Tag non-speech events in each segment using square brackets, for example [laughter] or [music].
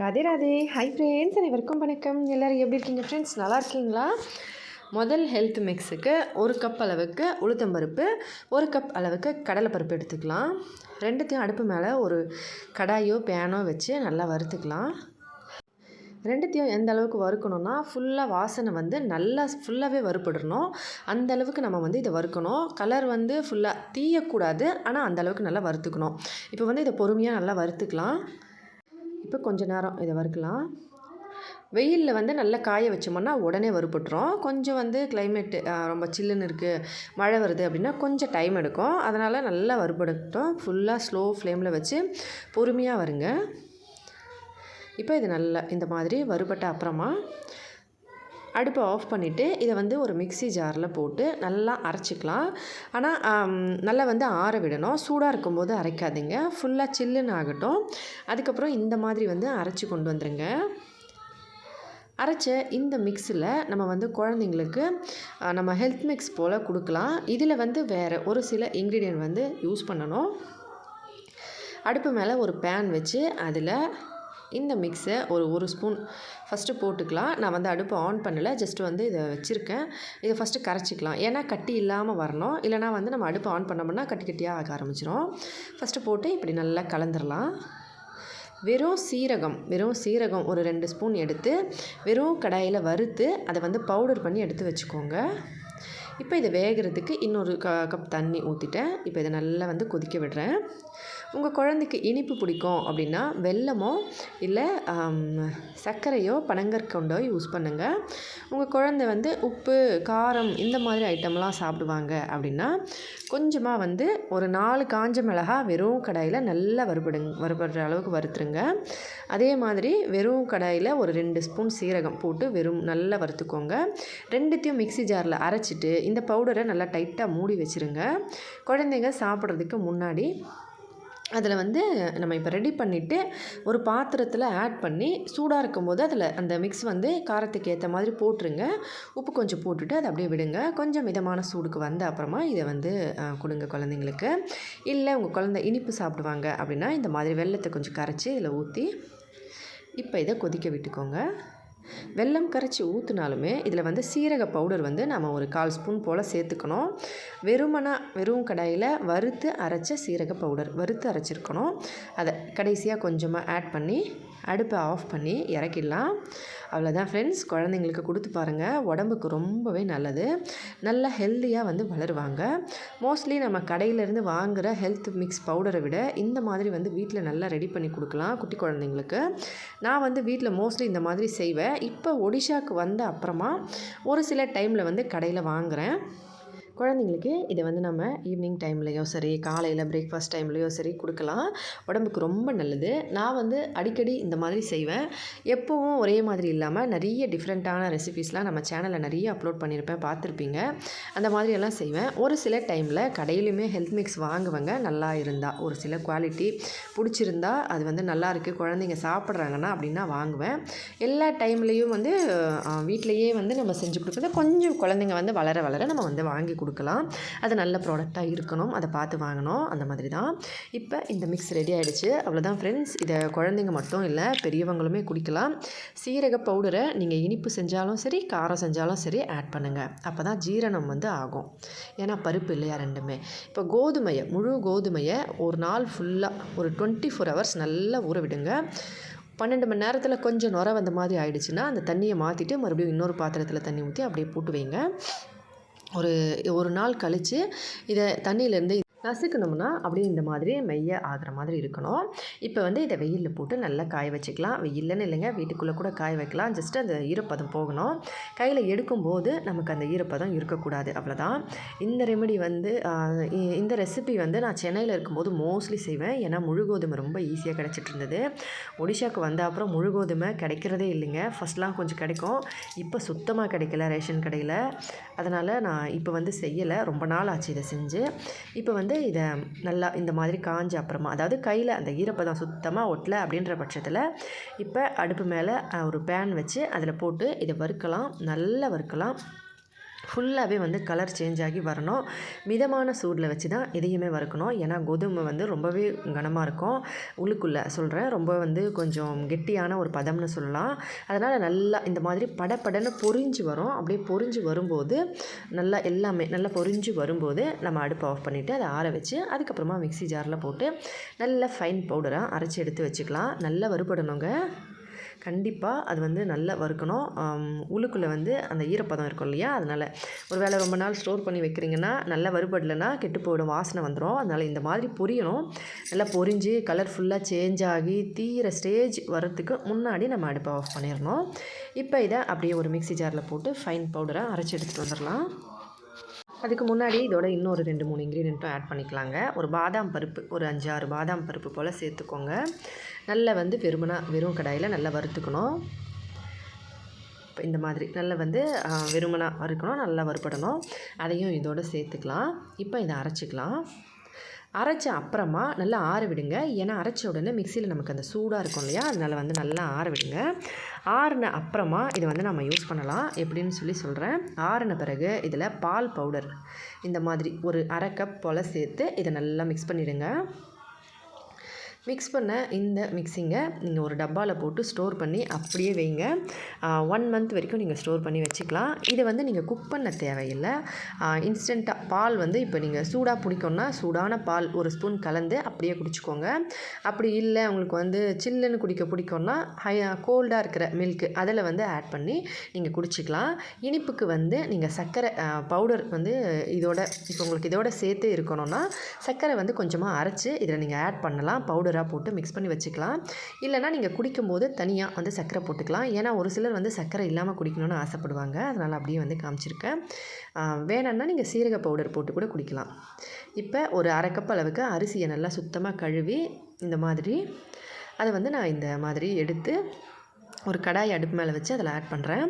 Radhe Radhe. Hi friends அனைவருக்கும் வணக்கம். எல்லோரும் எப்படி இருக்கீங்க ஃப்ரெண்ட்ஸ் நல்லா இருக்கீங்களா? முதல் ஹெல்த் மிக்ஸுக்கு ஒரு கப் அளவுக்கு உளுத்தம்பருப்பு ஒரு கப் அளவுக்கு கடலைப்பருப்பு எடுத்துக்கலாம். ரெண்டுத்தையும் அடுப்பு மேலே ஒரு கடாயோ பேனோ வச்சு நல்லா வறுத்துக்கலாம். ரெண்டுத்தையும் எந்த அளவுக்கு வறுக்கணும்னா ஃபுல்லாக வாசனை வந்து நல்லா ஃபுல்லாகவே வறுப்படணும் அந்த அளவுக்கு நம்ம வந்து இதை வறுக்கணும். கலர் வந்து ஃபுல்லாக தீயக்கூடாது. ஆனால் அந்த அளவுக்கு நல்லா வறுத்துக்கணும். இப்போ வந்து இதை பொறுமையாக நல்லா வறுத்துக்கலாம். இப்போ கொஞ்ச நேரம் இதை வறுக்கலாம். வெயிலில் வந்து நல்லா காய வச்சோம்னா உடனே வறுபட்டுரும். கொஞ்சம் வந்து கிளைமேட்டு ரொம்ப சில்லுன்னு இருக்குது மழை வருது அப்படின்னா கொஞ்சம் டைம் எடுக்கும். அதனால் நல்லா வறுபடட்டும். ஃபுல்லாக ஸ்லோ ஃப்ளேமில் வச்சு பொறுமையாக வருங்க. இப்போ இது நல்லா இந்த மாதிரி வறுபட்ட அப்புறமா அடுப்பை ஆஃப் பண்ணிவிட்டு இதை வந்து ஒரு மிக்சி ஜாரில் போட்டு நல்லா அரைச்சிக்கலாம். ஆனால் நல்லா வந்து ஆற விடணும். சூடாக இருக்கும்போது அரைக்காதீங்க. ஃபுல்லாக சில்லுன்னு ஆகட்டும். அதுக்கப்புறம் இந்த மாதிரி வந்து அரைச்சி கொண்டு வந்துடுங்க அரைச்ச இந்த மிக்ஸில் நம்ம வந்து குழந்தைங்களுக்கு நம்ம ஹெல்த் மிக்ஸ் போல் கொடுக்கலாம். இதில் வந்து வேறு ஒரு சில இன்க்ரீடியன்ட் வந்து யூஸ் பண்ணணும். அடுப்பு மேலே ஒரு பேன் வச்சு அதில் இந்த மிக்ஸை ஒரு ஒரு ஸ்பூன் ஃபஸ்ட்டு போட்டுக்கலாம். நான் வந்து அடுப்பு ஆன் பண்ணலை. ஜஸ்ட்டு வந்து இதை வச்சுருக்கேன். இதை ஃபஸ்ட்டு கரைச்சிக்கலாம். ஏன்னா கட்டி இல்லாமல் வரணும். இல்லைனா வந்து நம்ம அடுப்பு ஆன் பண்ணோம்னா கட்டி கட்டியாக ஆக ஆரம்பிச்சிடும் ஃபஸ்ட்டு போட்டு இப்படி நல்லா கலந்துடலாம் வெறும் சீரகம் வெறும் சீரகம் ஒரு ரெண்டு ஸ்பூன் எடுத்து வெறும் கடாயில் வறுத்து அதை வந்து பவுடர் பண்ணி எடுத்து வச்சுக்கோங்க. இப்போ இதை வேகிறதுக்கு இன்னொரு க கப் தண்ணி ஊற்றிட்டேன் இப்போ இதை நல்லா வந்து கொதிக்க விடுறேன். உங்கள் குழந்தைக்கு இனிப்பு பிடிக்கும் அப்படின்னா வெல்லமோ இல்லை சர்க்கரையோ பனங்கற்கொண்டோ யூஸ் பண்ணுங்கள் உங்கள் குழந்தை வந்து உப்பு காரம் இந்த மாதிரி ஐட்டம்லாம் சாப்பிடுவாங்க அப்படின்னா கொஞ்சமாக வந்து ஒரு நாலு காஞ்ச மிளகா வெறும் கடாயில் நல்லா வறுபடுங்க வறுபடுற அளவுக்கு வறுத்துருங்க. அதே மாதிரி வெறும் கடாயில் ஒரு ரெண்டு ஸ்பூன் சீரகம் போட்டு வெறும் நல்லா வறுத்துக்கோங்க. ரெண்டுத்தையும் மிக்சி ஜாரில் அரைச்சிட்டு இந்த பவுடரை நல்லா டைட்டாக மூடி வச்சுருங்க. குழந்தைங்க சாப்பிட்றதுக்கு முன்னாடி அதில் வந்து நம்ம இப்போ ரெடி பண்ணிவிட்டு ஒரு பாத்திரத்தில் ஆட் பண்ணி சூடாக இருக்கும்போது அதில் அந்த மிக்ஸ் வந்து காரத்துக்கு ஏற்ற மாதிரி போட்டுருங்க. உப்பு கொஞ்சம் போட்டுட்டு அதை அப்படியே விடுங்க. கொஞ்சம் மிதமான சூடுக்கு வந்த அப்புறமா இதை வந்து கொடுங்க குழந்தைங்களுக்கு. இல்லை உங்கள் குழந்தை இனிப்பு சாப்பிடுவாங்க அப்படின்னா இந்த மாதிரி வெள்ளத்தை கொஞ்சம் கரைச்சி இதில் ஊற்றி இப்போ இதை கொதிக்க விட்டுக்கோங்க. வெல்லம் கரைச்சி ஊற்றினாலுமே இதில் வந்து சீரக பவுடர் வந்து நம்ம ஒரு கால் ஸ்பூன் போல் சேர்த்துக்கணும். வெறுமனா வெறும் கடாயில் வறுத்து அரைச்ச சீரக பவுடர் வறுத்து அரைச்சிருக்கணும். அதை கடைசியாக கொஞ்சமாக ஆட் பண்ணி அடுப்பை ஆஃப் பண்ணி இறக்கிடலாம். அவ்வளோதான் ஃப்ரெண்ட்ஸ் குழந்தைங்களுக்கு கொடுத்து பாருங்கள் உடம்புக்கு ரொம்பவே நல்லது. நல்லா ஹெல்த்தியாக வந்து வளருவாங்க. மோஸ்ட்லி நம்ம கடையிலேருந்து வாங்குகிற ஹெல்த் மிக்ஸ் பவுடரை விட இந்த மாதிரி வந்து வீட்டில் நல்லா ரெடி பண்ணி கொடுக்கலாம் குட்டி குழந்தைங்களுக்கு. நான் வந்து வீட்டில் மோஸ்ட்லி இந்த மாதிரி செய்வேன். இப்போ ஒடிஷாவுக்கு வந்த அப்புறமா ஒரு சில டைமில் வந்து கடையில் வாங்குகிறேன் குழந்தைங்களுக்கு இதை வந்து நம்ம ஈவினிங் டைம்லேயோ சரி காலையில் பிரேக்ஃபாஸ்ட் டைம்லேயோ சரி கொடுக்கலாம். உடம்புக்கு ரொம்ப நல்லது. நான் வந்து அடிக்கடி இந்த மாதிரி செய்வேன். எப்போவும் ஒரே மாதிரி இல்லாமல் நிறைய டிஃப்ரெண்ட்டான ரெசிபீஸ்லாம் நம்ம சேனலில் நிறைய அப்லோட் பண்ணியிருப்பேன் பார்த்துருப்பீங்க. அந்த மாதிரியெல்லாம் செய்வேன். ஒரு சில டைமில் கடையிலுமே ஹெல்த் மிக்ஸ் வாங்குவாங்க நல்லா இருந்தால் ஒரு சில குவாலிட்டி பிடிச்சிருந்தா அது வந்து நல்லா இருக்குது குழந்தைங்க சாப்பிட்றாங்கன்னா அப்படின்னா வாங்குவேன். எல்லா டைம்லேயும் வந்து வீட்டிலையே வந்து நம்ம செஞ்சு கொடுக்குறது கொஞ்சம் குழந்தைங்க வந்து வளர வளர நம்ம வந்து வாங்கி கொடுக்கலாம். அது நல்ல ப்ராடக்டாக இருக்கணும். அதை பார்த்து வாங்கணும். அந்த மாதிரி தான் இப்போ இந்த மிக்ஸ் ரெடி ஆகிடுச்சு அவ்வளோதான் ஃப்ரெண்ட்ஸ் இதை குழந்தைங்க மட்டும் இல்லை பெரியவங்களுமே குடிக்கலாம். சீரக பவுடரை நீங்கள் இனிப்பு செஞ்சாலும் சரி காரம் செஞ்சாலும் சரி ஆட் பண்ணுங்கள் அப்போ தான் ஜீரணம் வந்து ஆகும். ஏன்னா பருப்பு இல்லையா ரெண்டுமே. இப்போ கோதுமையை முழு கோதுமையை ஒரு நாள் ஃபுல்லாக ஒரு டுவெண்ட்டி ஃபோர் ஹவர்ஸ் நல்லா ஊற விடுங்க. பன்னெண்டு மணி நேரத்தில் கொஞ்சம் நுர வந்த மாதிரி ஆயிடுச்சுன்னா அந்த தண்ணியை மாற்றிட்டு மறுபடியும் இன்னொரு பாத்திரத்தில் தண்ணி ஊற்றி அப்படியே போட்டு வைங்க. ஒரு ஒரு நாள் கழித்து இதை தண்ணியிலேருந்து நசுக்கணும்னா அப்படியே இந்த மாதிரி மெய்ய ஆகிற மாதிரி இருக்கணும். இப்போ வந்து இதை வெயிலில் போட்டு நல்லா காய வச்சுக்கலாம். வெயில்லன்னு இல்லைங்க வீட்டுக்குள்ளே கூட காய வைக்கலாம். ஜஸ்ட் அந்த ஈரப்பதம் போகணும். கையில் எடுக்கும்போது நமக்கு அந்த ஈரப்பதம் இருக்கக்கூடாது. அவ்வளோதான் இந்த ரெமெடி வந்து இந்த ரெசிபி வந்து நான் சென்னையில் இருக்கும்போது மோஸ்ட்லி செய்வேன். ஏன்னா முழு கோதுமை ரொம்ப ஈஸியாக கிடச்சிட்டு இருந்தது ஒடிஷாவுக்கு வந்த அப்புறம் முழு கோதுமை கிடைக்கிறதே இல்லைங்க. ஃபஸ்ட்லாம் கொஞ்சம் கிடைக்கும். இப்போ சுத்தமாக கிடைக்கல ரேஷன் கடையில். அதனால் நான் இப்போ வந்து செய்யலை. ரொம்ப நாள் ஆச்சு இதை செஞ்சு. இப்போ வந்து வந்து இதை நல்லா இந்த மாதிரி காஞ்ச அப்புறமா அதாவது கையில் அந்த ஈரப்பதம் சுத்தமாக ஒட்டலை அப்படின்ற பட்சத்தில் இப்போ அடுப்பு மேலே ஒரு பேன் வச்சு அதில் போட்டு இதை வறுக்கலாம் நல்லா வறுக்கலாம். ஃபுல்லாகவே வந்து கலர் சேஞ்ச் ஆகி வரணும். மிதமான சூடில் வச்சு தான் இதையுமே வறுக்கணும். ஏன்னா கோதுமை வந்து ரொம்பவே கனமாக இருக்கும். உள்ளுக்குள்ளே சொல்கிறேன் ரொம்ப வந்து கொஞ்சம் கெட்டியான ஒரு பதம்னு சொல்லலாம். அதனால் நல்லா இந்த மாதிரி படப்படன்னு பொரிஞ்சு வரும். அப்படியே பொரிஞ்சு வரும்போது நல்லா எல்லாமே நல்லா பொரிஞ்சு வரும்போது நம்ம அடுப்பை ஆஃப் பண்ணிவிட்டு அதை ஆற வச்சு அதுக்கப்புறமா மிக்ஸி ஜாரில் போட்டு நல்ல ஃபைன் பவுடராக அரைச்சி எடுத்து வச்சுக்கலாம். நல்லா வறுபடணுங்க. கண்டிப்பாக அது வந்து நல்லா வறுக்கணும். உள்ளுக்குள்ளே வந்து அந்த ஈரப்பதம் இருக்கும் இல்லையா? அதனால் ஒரு வேளை ரொம்ப நாள் ஸ்டோர் பண்ணி வைக்கிறீங்கன்னா நல்லா வறுபடலைன்னா கெட்டு போயிடும் வாசனை வந்துடும் அதனால் இந்த மாதிரி பொரியணும். நல்லா பொரிஞ்சு கலர் ஃபுல்லாக சேஞ்ச் ஆகி தீர ஸ்டேஜ் வரத்துக்கு முன்னாடி நம்ம அடுப்பை ஆஃப் பண்ணிடணும். இப்போ இதை அப்படியே ஒரு மிக்ஸி ஜாரில் போட்டு ஃபைன் பவுடரை அரைச்சி எடுத்துகிட்டு வந்துடலாம். அதுக்கு முன்னாடி இதோட இன்னொரு ரெண்டு மூணு இன்க்ரீடியண்ட்டும் ஆட் பண்ணிக்கலாங்க. ஒரு பாதாம் பருப்பு ஒரு அஞ்சாறு பாதாம் பருப்பு போல் சேர்த்துக்கோங்க. நல்லா வந்து வெறுமனா வெறும் கடாயில் நல்லா வறுத்துக்கணும். இப்போ இந்த மாதிரி நல்லா வந்து வெறுமனா வறுக்கணும் நல்லா வறுப்படணும் அதையும் இதோடு சேர்த்துக்கலாம். இப்போ இதை அரைச்சிக்கலாம். அரைச்ச அப்புறமா நல்லா ஆற விடுங்க. ஏன்னா அரைச்ச உடனே மிக்சியில் நமக்கு அந்த சூடாக இருக்கும் இல்லையா? அதனால் வந்து நல்லா ஆற விடுங்க. ஆறின அப்புறமா இதை வந்து நம்ம யூஸ் பண்ணலாம். எப்படின்னு சொல்லி சொல்கிறேன் ஆறின பிறகு இதில் பால் பவுடர் இந்த மாதிரி ஒரு அரை கப் போல் சேர்த்து இதை நல்லா மிக்ஸ் பண்ணிவிடுங்க மிக்ஸ் பண்ண இந்த மிக்ஸிங்கை நீங்கள் ஒரு டப்பாவில் போட்டு ஸ்டோர் பண்ணி அப்படியே வைங்க. ஒன் மந்த் வரைக்கும் நீங்கள் ஸ்டோர் பண்ணி வச்சுக்கலாம். இதை வந்து நீங்கள் குக் பண்ண தேவையில்லை. இன்ஸ்டண்ட்டாக பால் வந்து இப்போ நீங்கள் சூடாக பிடிக்கணுன்னா சூடான பால் ஒரு ஸ்பூன் கலந்து அப்படியே குடிச்சிக்கோங்க. அப்படி இல்லை உங்களுக்கு வந்து சில்லுன்னு குடிக்க பிடிக்கும்னா ஹை கோல்டாக இருக்கிற மில்க்கு அதில் வந்து ஆட் பண்ணி நீங்கள் குடிச்சிக்கலாம். இனிப்புக்கு வந்து நீங்கள் சர்க்கரை பவுடர் வந்து இதோட இப்போ உங்களுக்கு இதோட சேர்த்து இருக்கணும்னா சர்க்கரை வந்து கொஞ்சமாக அரைச்சி இதில் நீங்கள் ஆட் பண்ணலாம். பவுடர் பவுடராக போட்டு மிக்ஸ் பண்ணி வச்சுக்கலாம். இல்லைனா நீங்கள் குடிக்கும்போது தனியாக வந்து சர்க்கரை போட்டுக்கலாம். ஏன்னா ஒரு சிலர் வந்து சர்க்கரை இல்லாமல் குடிக்கணும்னு ஆசைப்படுவாங்க. அதனால் அப்படியே வந்து காமிச்சிருக்கேன். வேணும்னா நீங்கள் சீரக பவுடர் போட்டு கூட குடிக்கலாம். இப்போ ஒரு அரை கப் அளவுக்கு அரிசியை நல்லா சுத்தமாக கழுவி இந்த மாதிரி அதை வந்து நான் இந்த மாதிரி எடுத்து ஒரு கடாய் அடுப்பு மேலே வச்சு அதில் ஆட் பண்ணுறேன்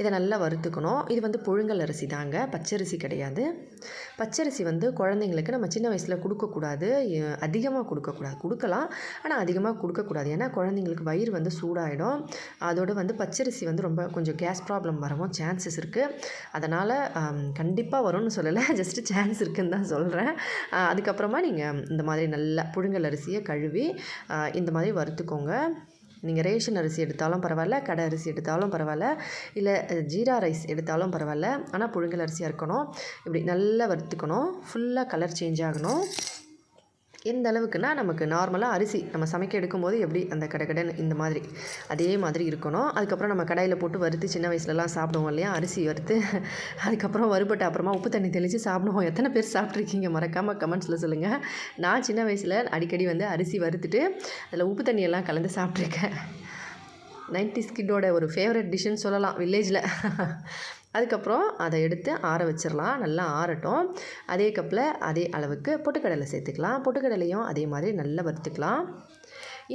இதை நல்லா வறுத்துக்கணும். இது வந்து புழுங்கல் அரிசி தாங்க. பச்சரிசி கிடையாது. பச்சரிசி வந்து குழந்தைங்களுக்கு நம்ம சின்ன வயசில் கொடுக்கக்கூடாது. அதிகமாக கொடுக்கக்கூடாது. கொடுக்கலாம். ஆனால் அதிகமாக கொடுக்கக்கூடாது. ஏன்னா குழந்தைங்களுக்கு வயிறு வந்து சூடாகிடும் அதோடு வந்து பச்சரிசி வந்து ரொம்ப கொஞ்சம் கேஸ் ப்ராப்ளம் வரவும் சான்சஸ் இருக்குது அதனால் கண்டிப்பாக வரும்னு சொல்லலை. [laughs] ஜஸ்ட்டு சான்ஸ் இருக்குதுன்னு தான் சொல்கிறேன் அதுக்கப்புறமா நீங்கள் இந்த மாதிரி நல்லா புழுங்கல் அரிசியை கழுவி இந்த மாதிரி வறுத்துக்கோங்க. நீங்கள் ரேஷன் அரிசி எடுத்தாலும் பரவாயில்ல கடை அரிசி எடுத்தாலும் பரவாயில்ல இல்லை ஜீரா ரைஸ் எடுத்தாலும் பரவாயில்ல. ஆனால் புழுங்கல் அரிசியாக இருக்கணும். இப்படி நல்லா வறுத்துக்கணும். ஃபுல்லாக கலர் சேஞ்ச் ஆகணும். எந்த அளவுக்குன்னா நமக்கு நார்மலாக அரிசி நம்ம சமைக்க எடுக்கும்போது எப்படி அந்த கடை இந்த மாதிரி அதே மாதிரி இருக்கணும். அதுக்கப்புறம் நம்ம கடையில் போட்டு வறுத்து சின்ன வயசுலலாம் சாப்பிடுவோம் இல்லையா? அரிசி வறுத்து அதுக்கப்புறம் வறுபட்ட அப்புறமா உப்பு தண்ணி தெளித்து சாப்பிடுவோம். எத்தனை பேர் சாப்பிட்ருக்கீங்க மறக்காமல் கமெண்ட்ஸில் சொல்லுங்கள் நான் சின்ன வயசில் அடிக்கடி வந்து அரிசி வறுத்துட்டு அதில் உப்பு தண்ணியெல்லாம் கலந்து சாப்பிட்ருக்கேன் நைன்டி ஸ்கிட்டோட ஒரு ஃபேவரட் டிஷ்ஷுன்னு சொல்லலாம் வில்லேஜில் அதுக்கப்புறம் அதை எடுத்து ஆற வச்சிடலாம் நல்லா ஆறட்டும். அதே கப்பில் அதே அளவுக்கு பொட்டுக்கடலை சேர்த்துக்கலாம். பொட்டுக்கடலையும் அதே மாதிரி நல்லா வறுத்துக்கலாம்.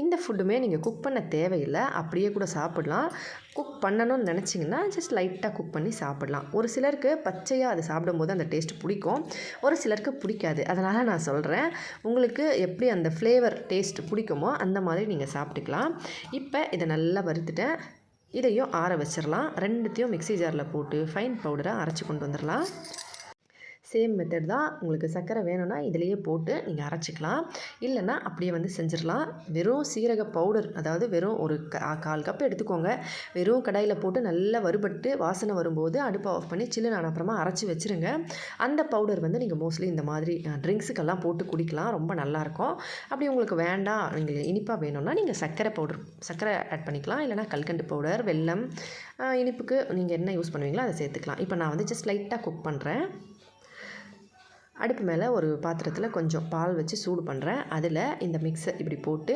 இந்த ஃபுட்டுமே நீங்கள் குக் பண்ண தேவையில்லை. அப்படியே கூட சாப்பிட்லாம். குக் பண்ணணும்னு நினச்சிங்கன்னா ஜஸ்ட் லைட்டாக குக் பண்ணி சாப்பிட்லாம். ஒரு சிலருக்கு பச்சையாக அதை சாப்பிடும்போது அந்த டேஸ்ட் பிடிக்கும். ஒரு சிலருக்கு பிடிக்காது. அதனால் நான் சொல்கிறேன் உங்களுக்கு எப்படி அந்த ஃப்ளேவர் டேஸ்ட் பிடிக்குமோ அந்த மாதிரி நீங்கள் சாப்பிட்டுக்கலாம். இப்போ இதை நல்லா வறுத்துட்டேன். இதையும் ஆற வச்சிடலாம் ரெண்டுத்தையும் மிக்சி ஜாரில் போட்டு ஃபைன் பவுடரை அரைச்சி கொண்டு வந்துடலாம் சேம் மெத்தட் தான் உங்களுக்கு சர்க்கரை வேணும்னா இதிலையே போட்டு நீங்கள் அரைச்சிக்கலாம். இல்லைன்னா அப்படியே வந்து செஞ்சிடலாம். வெறும் சீரக பவுடர் அதாவது வெறும் ஒரு கால் கப் எடுத்துக்கோங்க. வெறும் கடாயில் போட்டு நல்லா வறுபட்டு வாசனை வரும்போது அடுப்பை ஆஃப் பண்ணி சில்லுனான அப்புறமா அரைச்சி வச்சுருங்க. அந்த பவுடர் வந்து நீங்கள் மோஸ்ட்லி இந்த மாதிரி ட்ரிங்க்ஸுக்கெல்லாம் போட்டு குடிக்கலாம். ரொம்ப நல்லாயிருக்கும். அப்படி உங்களுக்கு வேண்டாம் நீங்கள் இனிப்பாக வேணும்னா நீங்கள் சர்க்கரை பவுடர் சர்க்கரை ஆட் பண்ணிக்கலாம். இல்லைனா கல்கண்டு பவுடர் வெல்லம் இனிப்புக்கு நீங்கள் என்ன யூஸ் பண்ணுவீங்களோ அதை சேர்த்துக்கலாம். இப்போ நான் வந்து ஜஸ்ட் லைட்டாக குக் பண்ணுறேன் அடுப்பு மேலே ஒரு பாத்திரத்தில் கொஞ்சம் பால் வச்சு சூடு பண்ணுறேன் அதில் இந்த மிக்ஸை இப்படி போட்டு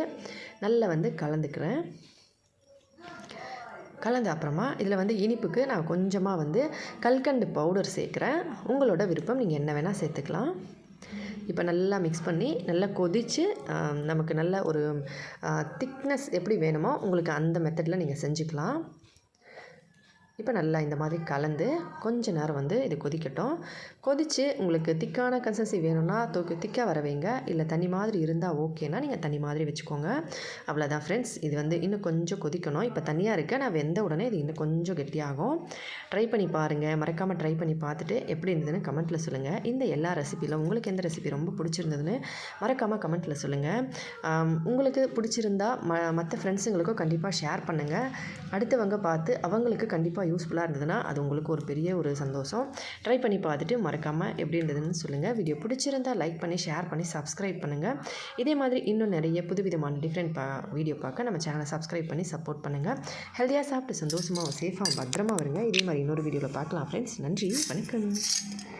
நல்லா வந்து கலந்துக்கிறேன். கலந்த அப்புறமா இதில் வந்து இனிப்புக்கு நான் கொஞ்சமாக வந்து கல்கண்டு பவுடர் சேர்க்குறேன். உங்களோட விருப்பம் நீங்கள் என்ன வேணால் சேர்த்துக்கலாம். இப்போ நல்லா மிக்ஸ் பண்ணி நல்லா கொதித்து நமக்கு நல்ல ஒரு திக்னஸ் எப்படி வேணுமோ உங்களுக்கு அந்த மெத்தடில் நீங்கள் செஞ்சுக்கலாம். இப்போ நல்லா இந்த மாதிரி கலந்து கொஞ்ச நேரம் வந்து இது கொதிக்கட்டும். கொதித்து உங்களுக்கு திக்கான கன்சன்சி வேணும்னா தூக்கி திக்காக வர வைங்க. இல்லை தண்ணி மாதிரி இருந்தால் ஓகேனா நீங்கள் தண்ணி மாதிரி வச்சுக்கோங்க. அவ்வளோதான் ஃப்ரெண்ட்ஸ் இது வந்து இன்னும் கொஞ்சம் கொதிக்கணும். இப்போ தனியாக இருக்க. நான் வெந்த உடனே இது இன்னும் கொஞ்சம் கெட்டியாகும். ட்ரை பண்ணி பாருங்கள் மறக்காமல் ட்ரை பண்ணி பார்த்துட்டு எப்படி இருந்ததுன்னு கமெண்ட்டில் சொல்லுங்கள் இந்த எல்லா ரெசிப்பியில் உங்களுக்கு எந்த ரெசிபி ரொம்ப பிடிச்சிருந்ததுன்னு மறக்காமல் கமெண்ட்டில் சொல்லுங்கள் உங்களுக்கு பிடிச்சிருந்தா ம மற்ற ஃப்ரெண்ட்ஸுங்களுக்கும் கண்டிப்பாக ஷேர் பண்ணுங்கள் அடுத்தவங்க பார்த்து அவங்களுக்கு கண்டிப்பாக யூஸ்ஃபுல்லாக இருந்ததுன்னா அது உங்களுக்கு ஒரு பெரிய ஒரு சந்தோஷம். ட்ரை பண்ணி பார்த்துட்டு மறக்காமல் எப்படி இருந்ததுன்னு சொல்லுங்கள் வீடியோ பிடிச்சிருந்தா லைக் பண்ணி ஷேர் பண்ணி சப்ஸ்கிரைப் பண்ணுங்கள் இதே மாதிரி இன்னும் நிறைய புதுவிதமான டிஃப்ரெண்ட் பா வீடியோ பார்க்க நம்ம சேனலை சப்ஸ்கிரைப் பண்ணி சப்போர்ட் பண்ணுங்கள் ஹெல்த்தியாக சாப்பிட்டு சந்தோஷமாக சேஃபாக பத்திரமா வருங்க இதே மாதிரி இன்னொரு வீடியோவில் பார்க்கலாம் ஃப்ரெண்ட்ஸ் நன்றி வணக்கம்.